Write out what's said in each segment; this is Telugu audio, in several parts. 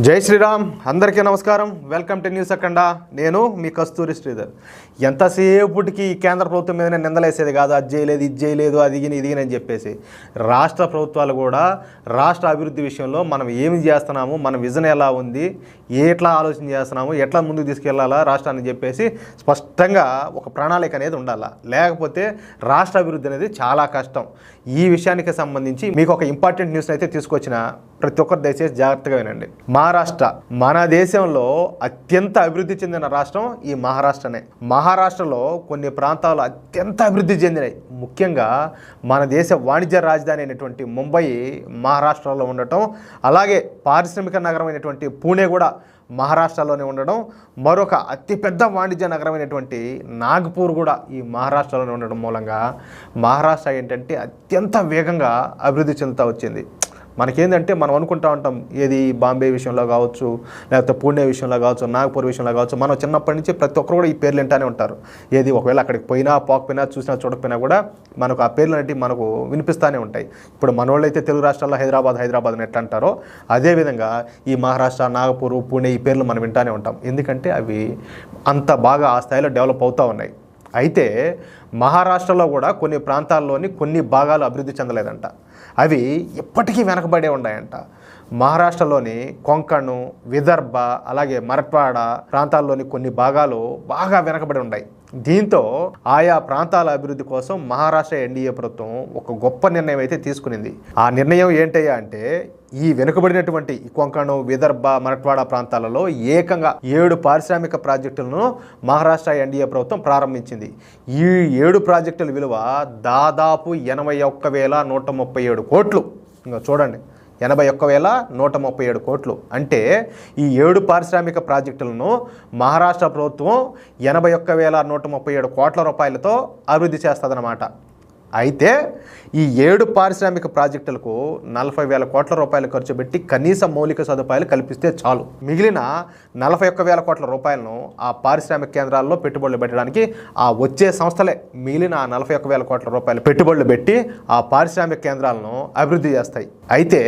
జై శ్రీరామ్ అందరికీ నమస్కారం. వెల్కమ్ టు న్యూస్ అఖండ నేను మీ కస్తూరి శ్రీధర్. ఎంతసేపటికి కేంద్ర ప్రభుత్వం మీద నిందలేసేది కాదు అది చేయలేదు ఇది చేయలేదు అది ఇది అని చెప్పేసి. రాష్ట్ర ప్రభుత్వాలు కూడా రాష్ట్ర అభివృద్ధి విషయంలో మనం ఏమి చేస్తున్నాము మన విజన్ ఎలా ఉంది ఎట్లా ఆలోచన చేస్తున్నాము ఎట్లా ముందుకు తీసుకెళ్ళాలా రాష్ట్రాన్ని చెప్పేసి స్పష్టంగా ఒక ప్రణాళిక అనేది ఉండాలా. లేకపోతే రాష్ట్ర అభివృద్ధి అనేది చాలా కష్టం. ఈ విషయానికి సంబంధించి మీకు ఒక ఇంపార్టెంట్ న్యూస్ అయితే తీసుకొచ్చిన ప్రతి ఒక్కరు దయచేసి జాగ్రత్తగా వినండి. మా మహారాష్ట్ర. మన దేశంలో అత్యంత అభివృద్ధి చెందిన రాష్ట్రం ఈ మహారాష్ట్రనే. మహారాష్ట్రలో కొన్ని ప్రాంతాలు అత్యంత అభివృద్ధి చెందినాయి. ముఖ్యంగా మన దేశ వాణిజ్య రాజధాని అయినటువంటి ముంబై మహారాష్ట్రలో ఉండటం అలాగే పారిశ్రామిక నగరం అయినటువంటి పూణే కూడా మహారాష్ట్రలోనే ఉండడం మరొక అతిపెద్ద వాణిజ్య నగరమైనటువంటి నాగ్పూర్ కూడా ఈ మహారాష్ట్రలోనే ఉండడం మూలంగా మహారాష్ట్ర ఏంటంటే అత్యంత వేగంగా అభివృద్ధి చెందుతూ వచ్చింది. మనకేందంటే మనం అనుకుంటా ఉంటాం ఏది బాంబే విషయంలో కావచ్చు లేకపోతే పూణే విషయంలో కావచ్చు నాగపూర్ విషయంలో కావచ్చు మనం చిన్నప్పటి నుంచి ప్రతి ఒక్కరు కూడా ఈ పేర్లు వింటానే ఉంటారు. ఏది ఒకవేళ అక్కడికి పోయినా పోకపోయినా చూసినా చూడకపోయినా కూడా మనకు ఆ పేర్లు అనేవి మనకు వినిపిస్తూనే ఉంటాయి. ఇప్పుడు మన వాళ్ళు అయితే తెలుగు రాష్ట్రాల్లో హైదరాబాద్ హైదరాబాద్ అని ఎట్లా అంటారో అదేవిధంగా ఈ మహారాష్ట్ర నాగపూర్ పూణే ఈ పేర్లు మనం వింటానే ఉంటాం. ఎందుకంటే అవి అంత బాగా ఆ స్థాయిలో డెవలప్ అవుతూ ఉన్నాయి. అయితే మహారాష్ట్రలో కూడా కొన్ని ప్రాంతాల్లోని కొన్ని భాగాలు అభివృద్ధి చెందలేదంట. అవి ఇప్పటికీ వెనకబడే ఉన్నాయంట. మహారాష్ట్రలోని కొంకణు విదర్భ అలాగే మరట్వాడ ప్రాంతాల్లోని కొన్ని భాగాలు బాగా వెనకబడి ఉన్నాయి. దీంతో ఆయా ప్రాంతాల అభివృద్ధి కోసం మహారాష్ట్ర ఎన్డీఏ ప్రభుత్వం ఒక గొప్ప నిర్ణయం అయితే తీసుకునింది. ఆ నిర్ణయం ఏంటయ్యా అంటే ఈ వెనుకబడినటువంటి కొంకణు విదర్భ మరట్వాడ ప్రాంతాలలో ఏకంగా ఏడు పారిశ్రామిక ప్రాజెక్టులను మహారాష్ట్ర ఎన్డీఏ ప్రభుత్వం ప్రారంభించింది. ఈ ఏడు ప్రాజెక్టుల విలువ దాదాపు ఎనభై ఒక్క వేల నూట ముప్పై ఏడు కోట్లు. ఇంకా చూడండి. ఎనభై ఒక్క వేల నూట ముప్పై ఏడు కోట్లు. అంటే ఈ ఏడు పారిశ్రామిక ప్రాజెక్టులను మహారాష్ట్ర ప్రభుత్వం ఎనభై ఒక్క వేల నూట ముప్పై ఏడు కోట్ల రూపాయలతో అభివృద్ధి చేస్తుందన్నమాట. అయితే ఈ ఏడు పారిశ్రామిక ప్రాజెక్టులకు నలభై వేల కోట్ల రూపాయలు ఖర్చు పెట్టి కనీస మౌలిక సదుపాయాలు కల్పిస్తే చాలు. మిగిలిన నలభై ఒక్క వేల కోట్ల రూపాయలను ఆ పారిశ్రామిక కేంద్రాల్లో పెట్టుబడులు పెట్టడానికి ఆ వచ్చే సంస్థలే మిగిలిన ఆ నలభై ఒక్క వేల కోట్ల రూపాయలు పెట్టుబడులు పెట్టి ఆ పారిశ్రామిక కేంద్రాలను అభివృద్ధి చేస్తాయి. అయితే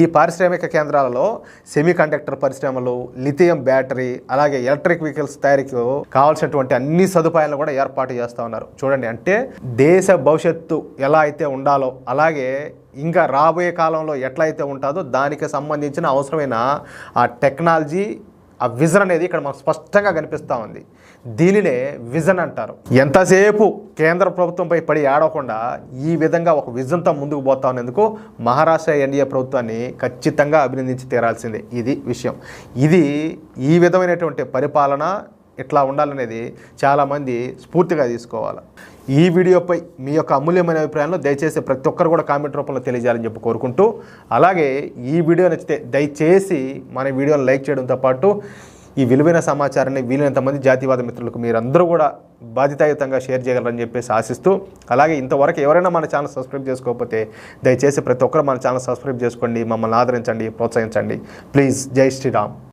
ఈ పారిశ్రామిక కేంద్రాలలో సెమీ కండక్టర్ పరిశ్రమలు లిథియం బ్యాటరీ అలాగే ఎలక్ట్రిక్ వెహికల్స్ తయారీకి కావాల్సినటువంటి అన్ని సదుపాయాలను కూడా ఏర్పాటు చేస్తూ ఉన్నారు. చూడండి అంటే దేశ భవిష్యత్ భవిష్యత్తు ఎలా అయితే ఉండాలో అలాగే ఇంకా రాబోయే కాలంలో ఎట్లయితే ఉంటుందో దానికి సంబంధించిన అవసరమైన ఆ టెక్నాలజీ ఆ విజన్ అనేది ఇక్కడ మనకు స్పష్టంగా కనిపిస్తూ ఉంది. దీనినే విజన్ అంటారు. ఎంతసేపు కేంద్ర ప్రభుత్వంపై పడి ఆడకుండా ఈ విధంగా ఒక విజన్తో ముందుకు పోతా ఉన్నందుకు మహారాష్ట్ర ఎన్డీఏ ప్రభుత్వాన్ని ఖచ్చితంగా అభినందించి తీరాల్సిందే. ఇది విషయం. ఇది ఈ విధమైనటువంటి పరిపాలన ఇట్లా ఉండాలనేది చాలామంది స్ఫూర్తిగా తీసుకోవాలి. ఈ వీడియోపై మీ యొక్క అమూల్యమైన అభిప్రాయాలను దయచేసి ప్రతి ఒక్కరు కూడా కామెంట్ రూపంలో తెలియజేయాలని చెప్పి కోరుకుంటూ అలాగే ఈ వీడియో నచ్చితే దయచేసి మన వీడియోని లైక్ చేయడంతో పాటు ఈ విలువైన సమాచారాన్ని వీలైనంత మంది జాతీయవాద మిత్రులకు మీరందరూ కూడా బాధ్యతాయుతంగా షేర్ చేయగలరని చెప్పేసి ఆశిస్తూ అలాగే ఇంతవరకు ఎవరైనా మన ఛానల్ సబ్స్క్రైబ్ చేసుకోకపోతే దయచేసి ప్రతి ఒక్కరు మన ఛానల్ సబ్స్క్రైబ్ చేసుకోండి మమ్మల్ని ఆదరించండి ప్రోత్సహించండి. ప్లీజ్ జై శ్రీరామ్.